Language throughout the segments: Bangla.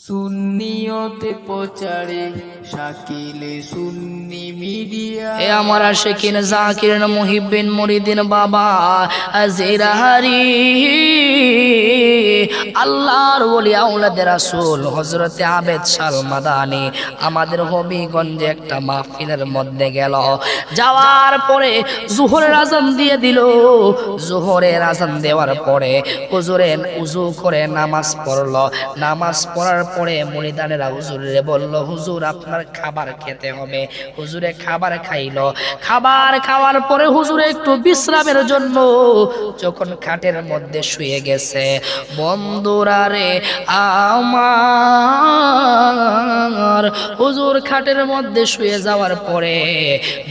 সুন্নিয়তে প্রচারে শাকিলে সুন্নি মিডিয়া। এ আমার আশেকিন জাকির মুহিবিন মুরিদিন বাবা আজিরাহারি আল্লাহর ওলি আউলাদের রাসূল হযরতে আবেদ শাল মাদানি আমাদের হবিগঞ্জে একটা মাহফিলের মধ্যে গেল। যাওয়ার পরে জোহরের আজান দিয়ে দিল। জোহরের আজান দেওয়ার পরে হুজুরে উজু করে নামাজ পড়ল। নামাজ পড়ার পরে মুরিদানেরা হুজুরে বলল, হুজুর, আপনার খাবার খেতে হবে। হুজুরে খাবার খাইলো। খাবার খাওয়ার পরে হুজুরে একটু বিশ্রামের জন্য যখন খাটের মধ্যে শুয়ে গেছে বন্ধুরা রে আমার হুজুর খাটের মধ্যে শুয়ে যাওয়ার পরে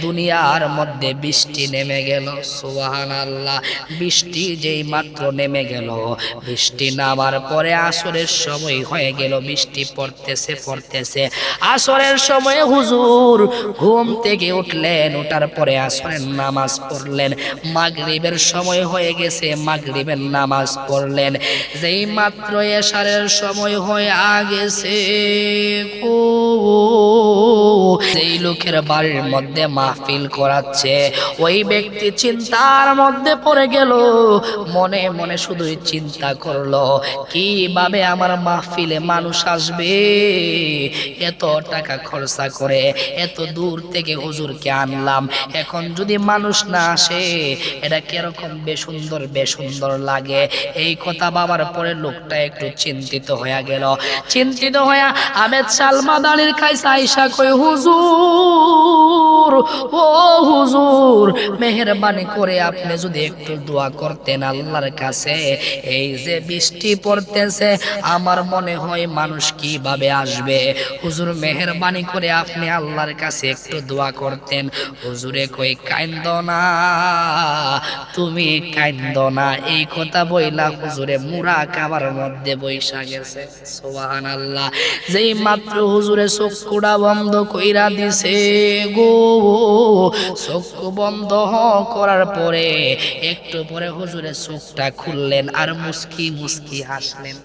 দুনিয়ার মধ্যে বৃষ্টি নেমে গেল সুবহান আল্লাহ বৃষ্টি যেই মাত্র নেমে গেল, বৃষ্টি নামার পরে আসরের সময় হয়ে গেল, বৃষ্টি পড়তেছে পড়তেছে। আসরের সময় হুজুর ঘুম থেকে উঠলেন ওঠার পরে আসরের নামাজ পড়লেন। মাগরিবের সময় হয়ে গেছে, মাগরিবের নামাজ পড়লেন। যেই মাত্র এসারের সময় হয়ে গেছে যেই লোকের বাড়ির মধ্যে মাহফিল করাচ্ছে, ওই ব্যক্তি চিন্তার মধ্যে পড়ে গেল। মনে মনে শুধুই চিন্তা করল, কীভাবে আমার মাহফিলে মানুষ আসবে? এত টাকা খরচা করে এত দূর থেকে হুজুরকে আনলাম, এখন যদি মানুষ না আসে, এটা কীরকম বেসুন্দর বেসুন্দর লাগে? এই কথা বাবার পরে লোকটা একটু চিন্তিত হয়ে গেল। চিন্তিত হয়ে আবেদ সালমা দানির খাইছে আইসা কই হুজুর, ও হুজুর, মেহেরবানি করে আপনি যদি একটু দোয়া করতেন আল্লাহর কাছে। এই যে বৃষ্টি পড়তেছে, আমার মনে হয় মানুষ কীভাবে আসবে? হুজুর, মেহেরবানি করে আপনি আল্লাহর কাছে একটু দোয়া করতেন। হুজুরে কই কান্দ না, তুমি কান্দ না। এই কথা বইলা হুজুরে মুরা কাবার মধ্যে বৈশা গেছে। সোহান আল্লাহ যেই মাত্র হুজুরে চক্ষুটা বন্ধ কইরা দিছে গো। চক্ষু বন্ধ করার পরে একটু পরে হুজুরে চোখটা খুললেন আর মুস্কি মুস্কি হাসলেন।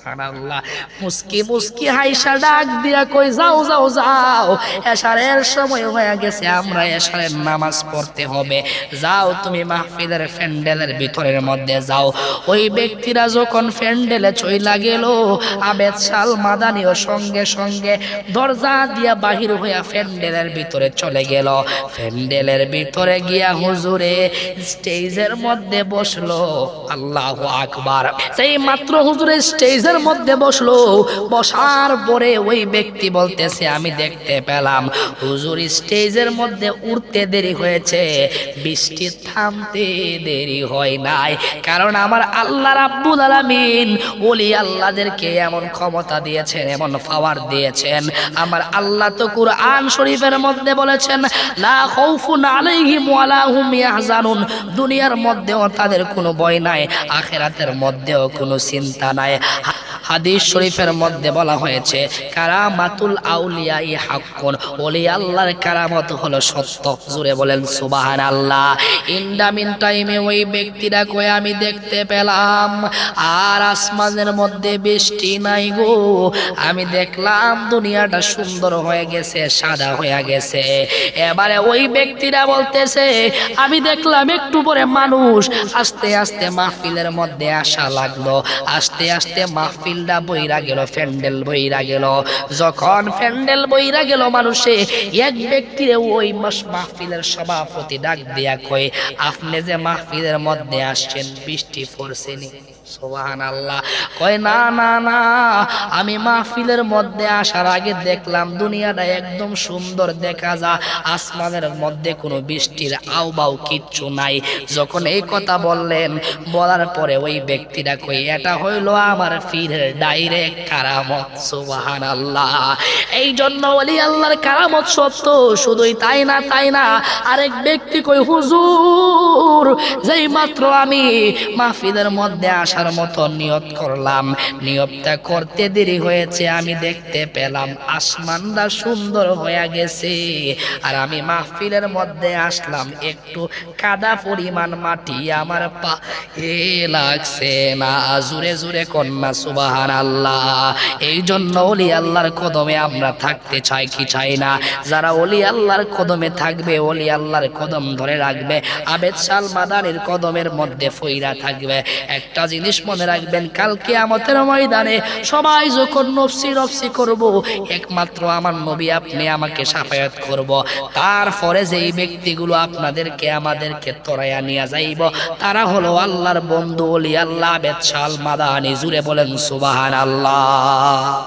সুবহানাল্লাহ মুস্কি মুস্কি হাইসা ডাক দিয়া কই যাও যাও যাও এশারের সময় হয়ে গেছে আমরা এশারের নামাজ পড়তে হবে। যাও তুমি মাহফিলের প্যান্ডেলের ভিতরের মধ্যে যাও। ওই ব্যক্তিরা যখন প্যান্ডেলে চইলা গেল আবেদ শাল মাদানিও সঙ্গে সঙ্গে দরজা দিয়া বাহির হইয়া প্যান্ডেলের ভিতরে চলে গেল। প্যান্ডেলের ভিতরে গিয়া হুজুরে স্টেজের মধ্যে বসল। আল্লাহ আকবার। সেই মাত্র হুজুরে স্টেজের মধ্যে বসল। বসার পরে ওই ব্যক্তি বলতেছে, আমি দেখতে পেলাম। হুজুর স্টেজের মধ্যে উঠতে দেরি হয়েছে। বৃষ্টি থামতে দেরি হয় নাই। কারণ আমার আল্লাহ রাব্বুল আলামিন ওলি আল্লাহদেরকে এমন ক্ষমতা দিয়েছেন, এমন পাওয়ার দিয়েছেন। আমার আল্লাহ তো কুরআন শরীফের মধ্যে বলেছেন, লা খাউফুন আলাইহিম ওয়ালা হুম ইয়াহজানুন। দুনিয়ার মধ্যেও তাদের কোনো ভয় নাই, আখেরাতের মধ্যেও কোনো চিন্তা নাই। হাদিস শরীফের মধ্যে বলা হয়েছে, কারামাতুল আউলিয়া ই হাক্কুন। ওলি আল্লাহর কারামত হলো সত্য। জুড়ে বলেন সুবাহান আল্লাহ ইন্ডামিন টাইমে ওই ব্যক্তিরা কয়ে, আমি দেখতে পেলাম, আর আসমানের মধ্যে বৃষ্টি নাই গো। আমি দেখলাম দুনিয়াটা সুন্দর হয়ে গেছে, সাদা হয়ে গেছে। এবারে ওই ব্যক্তিরা বলতেছে, আমি দেখলাম একটু পরে মানুষ আস্তে আস্তে মাহফিলের মধ্যে আসা লাগল। আস্তে আস্তে মাহফিলটা বইরা গেল প্যান্ডেল বইরা গেল। যখন প্যান্ডেল বইরা গেল মানুষে, এক ব্যক্তিরে ওই মাহফিলের সভাপতি ডাক দিয়া কয়, আপনি যে মাহফিলের মধ্যে আসছেন, বৃষ্টি পড়ছেনি সোহান আল্লাহ কয়, না না না, আমি মাহফিলের মধ্যে আসার আগে দেখলাম দুনিয়াটা একদম সুন্দর দেখা যা আসমানের মধ্যে কোনো বৃষ্টির আউবাউ কিচ্ছু নাই। যখন এই কথা বললেন, বলার পরে ওই ব্যক্তিটা কই এটা হইল আমার ফিরের ডাইরেক্ট কারামত সুবাহান আল্লাহ এই জন্য বলি আল্লাহর কারামত সত্য, শুধুই তাই না তাই না। আরেক ব্যক্তি কই হুজুর যেই মাত্র আমি মাহফিলের মধ্যে আসার আসার মতো নিয়ত করলাম। নিয়তটা করতে দেরি হয়েছে, আমি দেখতে পেলাম আসমানটা সুন্দর হয়ে গেছে। আর আমি মাহফিলের মধ্যে আসলাম, একটু কাদা পরিমাণ মাটি আমার পা এ লাগছে না। জুরে জুরে কন্যা সুবাহান আল্লাহ এই জন্য অলি আল্লাহর কদমে আমরা থাকতে চাই কি চাই না? যারা অলি আল্লাহর কদমে থাকবে অলি আল্লাহর কদম ধরে রাখবে। আবেদ সাল মাদানির কদমের মধ্যে ফইরা থাকবে। একটা জিনিস মনে রাখবেন কালকে আমাদের ময়দানে। সবাই যখন নফসি নফসি করব, একমাত্র আমার নবী আপনি আমাকে সাফায়াত করব। তারপরে যেই ব্যক্তিগুলো আপনাদেরকে, আমাদেরকে তরাইয়া নিয়ে যাইব, তারা হলো আল্লাহর বন্ধু অলি আল্লাহ বেদশাল মাদানি, জুড়ে বলেন সুবাহান আল্লাহ